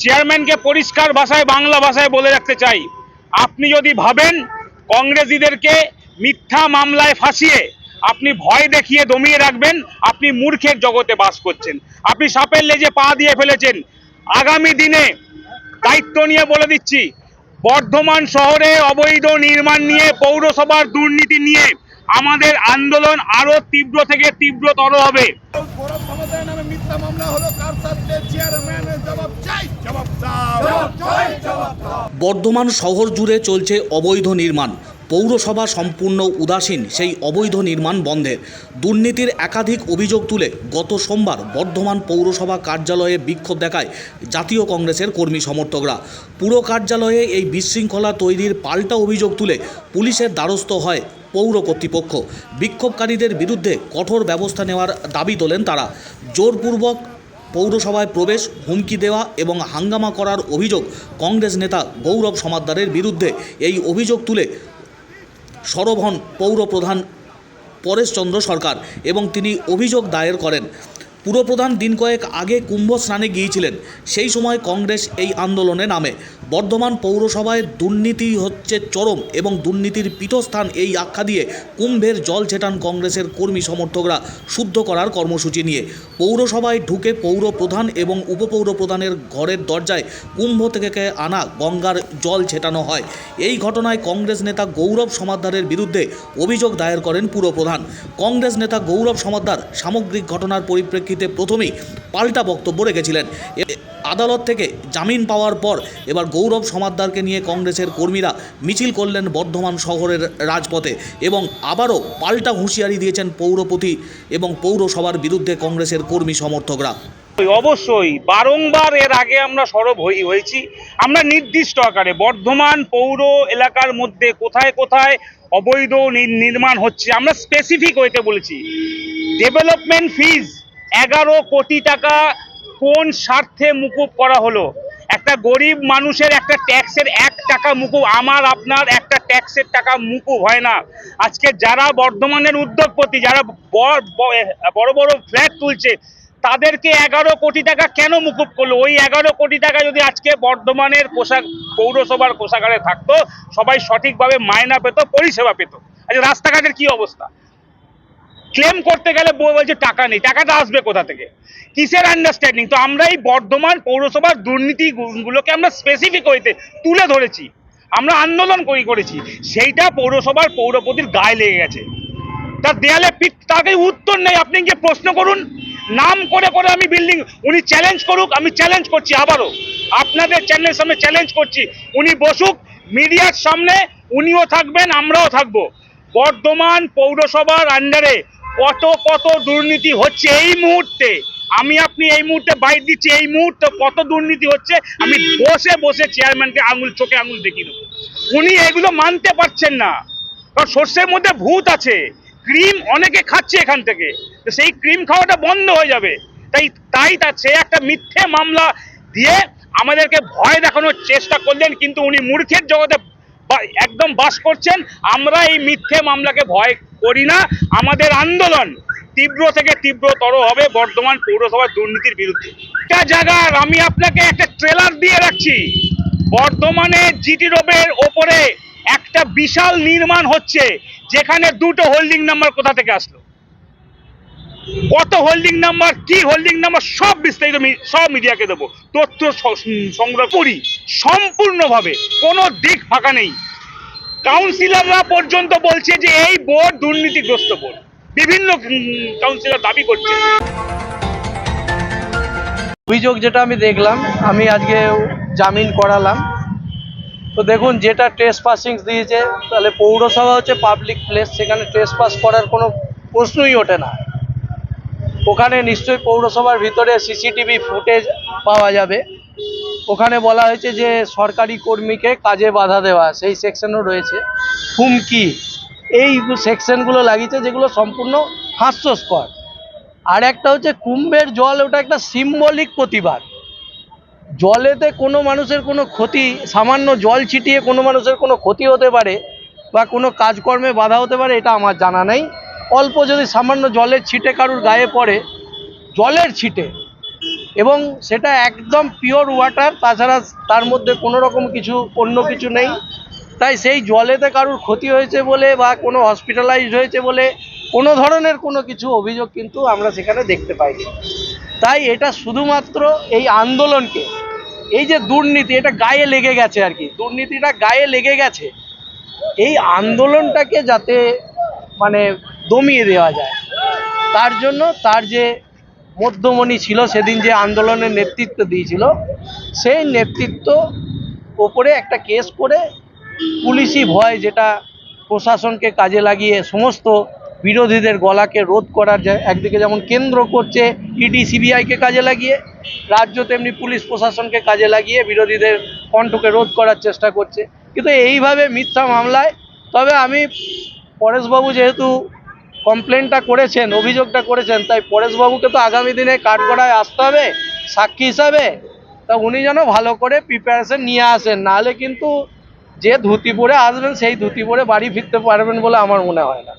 চেয়ারম্যানকে পরিষ্কার ভাষায়, বাংলা ভাষায় বলে রাখতে চাই। আপনি যদি ভাবেন কংগ্রেসীদেরকে মিথ্যা মামলায় ফাঁসিয়ে আপনি ভয় দেখিয়ে দমিয়ে রাখবেন, আপনি মূর্খের জগতে বাস করছেন। আপনি সাপের লেজে পা দিয়ে ফেলেছেন। আগামী দিনে দায়িত্ব নিয়ে বলে দিচ্ছি, বর্ধমান শহরে অবৈধ নির্মাণ নিয়ে, পৌরসভার দুর্নীতি নিয়ে আমাদের আন্দোলন আরও তীব্র থেকে তীব্রতর হবে। নামে মিথ্যা মামলা হলো কার সাথে চেয়ারম্যানের জবাব চাই জবাব চাই। বর্ধমান শহর জুড়ে চলছে অবৈধ নির্মাণ। পৌরসভা সম্পূর্ণ উদাসীন, সেই অবৈধ নির্মাণ বন্ধের দুর্নীতির একাধিক অভিযোগ তুলে গত সোমবার বর্ধমান পৌরসভা কার্যালয়ে বিক্ষোভ দেখায় জাতীয় কংগ্রেসের কর্মী সমর্থকরা। পুরো কার্যালয়ে এই বিশৃঙ্খলা তৈরির পাল্টা অভিযোগ তুলে পুলিশের দ্বারস্থ হয় পৌর কর্তৃপক্ষ। বিক্ষোভকারীদের বিরুদ্ধে কঠোর ব্যবস্থা নেওয়ার দাবি তোলেন তারা। জোরপূর্বক পৌরসভায় প্রবেশ, হুমকি দেওয়া এবং হাঙ্গামা করার অভিযোগ কংগ্রেস নেতা গৌরব সমাদ্দারের বিরুদ্ধে। এই অভিযোগ তুলে সরব হন পৌর প্রধান পরেশচন্দ্র সরকার এবং তিনি অভিযোগ দায়ের করেন। পুরপ্রধান দিন কয়েক আগে কুম্ভ স্নানে গিয়েছিলেন। সেই সময় কংগ্রেস এই আন্দোলনে নামে। বর্ধমান পৌরসভায় দুর্নীতি হচ্ছে চরম এবং দুর্নীতির পীঠস্থান এই আখ্যা দিয়ে কুম্ভের জল ছেটান কংগ্রেসের কর্মী সমর্থকরা শুদ্ধ করার কর্মসূচি নিয়ে। পৌরসভায় ঢুকে পৌর প্রধান এবং উপপৌর প্রধানের ঘরের দরজায় কুম্ভ থেকে আনা গঙ্গার জল ছেটানো হয়। এই ঘটনায় কংগ্রেস নেতা গৌরব সমাদ্দারের বিরুদ্ধে অভিযোগ দায়ের করেন পুরপ্রধান। কংগ্রেস নেতা গৌরব সমাদ্দার সামগ্রিক ঘটনার পরিপ্রেক্ষিতে প্রথমেই পাল্টা বক্তব্য রেখেছিলেন। আদালত থেকে জামিন পাওয়ার পর এবার গৌরব সমাদ্দারকে নিয়ে কংগ্রেসের কর্মীরা মিছিল করলেন বর্ধমান শহরের রাজপথে এবং আবারও পাল্টা হুঁশিয়ারি দিয়েছেন পৌরপতি এবং পৌরসভার বিরুদ্ধে কংগ্রেসের কর্মী সমর্থকরা। অবশ্যই, বারংবার এর আগে আমরা সরব হই, হয়েছি। আমরা নির্দিষ্ট আকারে, বর্ধমান পৌর এলাকার মধ্যে কোথায় কোথায় অবৈধ নির্মাণ হচ্ছে, আমরা স্পেসিফিক হইতে বলেছি। ডেভেলপমেন্ট ফিজ এগারো কোটি টাকা কোন স্বার্থে মুকুব করা হলো? একটা গরিব মানুষের একটা ট্যাক্সের এক টাকা মুকুব, আমার, আপনার একটা ট্যাক্সের টাকা মুকুব হয় না। আজকে যারা বর্ধমানের উদ্যোগপতি, যারা বড় বড় ফ্ল্যাট তুলছে, তাদেরকে এগারো কোটি টাকা কেন মুকুব করল? ওই এগারো কোটি টাকা যদি আজকে বর্ধমানের কোষাক পৌরসভার কোষাগারে থাকতো, সবাই সঠিকভাবে মায়না পেত, পরিষেবা পেত। আচ্ছা রাস্তাঘাটের কি অবস্থা? ক্লেম করতে গেলে বলছে টাকা নেই। টাকাটা আসবে কোথা থেকে? কিসের আন্ডারস্ট্যান্ডিং তো আমরা এই বর্ধমান পৌরসভার দুর্নীতি গু- গুলোকে আমরা স্পেসিফিক হইতে তুলে ধরেছি। আমরা আন্দোলন করি করেছি। সেইটা পৌরসভার পৌরপতির গায়ে লেগে গেছে। তার দেয়ালে পিঠ, তাকে উত্তর নেই। আপনি গিয়ে প্রশ্ন করুন। নাম করে করে আমি বিল্ডিং উনি চ্যালেঞ্জ করুক, আমি চ্যালেঞ্জ করছি আবারও। আপনাদের চ্যানেলের সামনে চ্যালেঞ্জ করছি। উনি বসুক মিডিয়ার সামনে উনিও থাকবেন, আমরাও থাকব। বর্ধমান পৌরসভার আন্ডারে কত কত দুর্নীতি হচ্ছে এই মুহূর্তে? আমি আপনি এই মুহূর্তে বাইট দিচ্ছি, এই মুহূর্তে কত দুর্নীতি হচ্ছে? আমি বসে বসে চেয়ারম্যানকে আঙুল, চোখে আঙুল দেখিয়ে দেবো। উনি এগুলো মানতে পারছেন না। কারণ শস্যের মধ্যে ভূত আছে। ক্রিম অনেকে খাচ্ছে এখান থেকে। তো সেই ক্রিম খাওয়াটা বন্ধ হয়ে যাবে। তাই তাই তার সে একটা মিথ্যে মামলা দিয়ে আমাদেরকে ভয় দেখানোর চেষ্টা করলেন, কিন্তু উনি মূর্খের জগতে একদম বাস করছেন। আমরা এই মিথ্যে মামলাকে ভয় করি না, আমাদের আন্দোলন তীব্র থেকে তীব্রতর হবে বর্ধমান পৌরসভার দুর্নীতির বিরুদ্ধে। একটা জায়গার আমি আপনাকে একটা ট্রেলার দিয়ে রাখছি। বর্ধমানে জিটি রোডের ওপরে একটা বিশাল নির্মাণ হচ্ছে, যেখানে দুটো হোল্ডিং নাম্বার কোথা থেকে আসলো? কত হোল্ডিং নাম্বার কি হোল্ডিং নাম্বার সব বিস্তারিত সব মিডিয়াকে দেবো। তথ্য সংগ্রহ করি, সম্পূর্ণভাবে, কোনো দিক ফাঁকা নেই। কাউন্সিলররা পর্যন্ত বলছে যে এই বোর্ড দুর্নীতিগ্রস্ত বোর্ড। বিভিন্ন কাউন্সিলর দাবি করছে। অভিযোগ যেটা আমি দেখলাম, আমি আজকে জামিন করালাম। তো দেখুন, যেটা ট্রেস পাসিং দিয়েছে, তাহলে পৌরসভা হচ্ছে পাবলিক প্লেস সেখানে ট্রেস পাস করার কোনো প্রশ্নই ওঠে না। ওখানে নিশ্চয়ই পৌরসভার ভিতরে সিসিটিভি ফুটেজ পাওয়া যাবে। ওখানে বলা হয়েছে যে সরকারি কর্মীকে কাজে বাধা দেওয়া, সেই সেকশনও রয়েছে। হুমকি, এই সেকশনগুলো লাগিয়েছে যেগুলো সম্পূর্ণ হাস্যস্কর। আর একটা হচ্ছে কুম্ভের জল, ওটা একটা সিম্বলিক প্রতিবাদ। জলেতে কোনো মানুষের কোনো ক্ষতি, সামান্য জল ছিটিয়ে কোনো মানুষের কোনো ক্ষতি হতে পারে বা কোনো কাজকর্মে বাধা হতে পারে, এটা আমার জানা নেই। অল্প যদি সামান্য জলের ছিটে কারুর গায়ে পড়ে, জলের ছিটে এবং সেটা একদম পিওর ওয়াটার তাছাড়া তার মধ্যে কোনো রকম কিছু, অন্য কিছু নেই। তাই সেই জলেতে কারুর ক্ষতি হয়েছে বলে বা কোনো হসপিটালাইজড হয়েছে বলে কোনো ধরনের কোনো কিছু অভিযোগ কিন্তু আমরা সেখানে দেখতে পাইনি। তাই এটা শুধুমাত্র এই আন্দোলনকে, এই যে দুর্নীতি, এটা গায়ে লেগে গেছে আর কি। দুর্নীতিটা গায়ে লেগে গেছে। এই আন্দোলনটাকে যাতে মানে দমিয়ে দেওয়া যায়, তার জন্য তার যে মধ্যমণি ছিল, সেদিন যে আন্দোলনের নেতৃত্ব দিয়েছিল, সেই নেতৃত্ব ওপরে একটা কেস করে পুলিশি ভয় যেটা প্রশাসনকে কাজে লাগিয়ে সমস্ত বিরোধীদের গলাকে রোধ করার একদিকে যেমন কেন্দ্র করছে ইডি, সিবিআইকে কাজে লাগিয়ে, রাজ্য তেমনি পুলিশ প্রশাসনকে কাজে লাগিয়ে বিরোধীদের কণ্ঠকে রোধ করার চেষ্টা করছে। কিন্তু এইভাবে মিথ্যা মামলায়, তবে আমি পরেশবাবু যেহেতু কমপ্লেনটা করেছেন, অভিযোগটা করেছেন, তাই পরেশবাবুকে তো আগামী দিনে কাঠগড়ায় আসতে হবে, সাক্ষী হিসাবে। তা উনি যেন ভালো করে প্রিপারেশন নিয়ে আসেন, নাহলে কিন্তু যে ধুতি পরে আসবেন, সেই ধুতি পরে বাড়ি ফিরতে পারবেন বলে আমার মনে হয় না।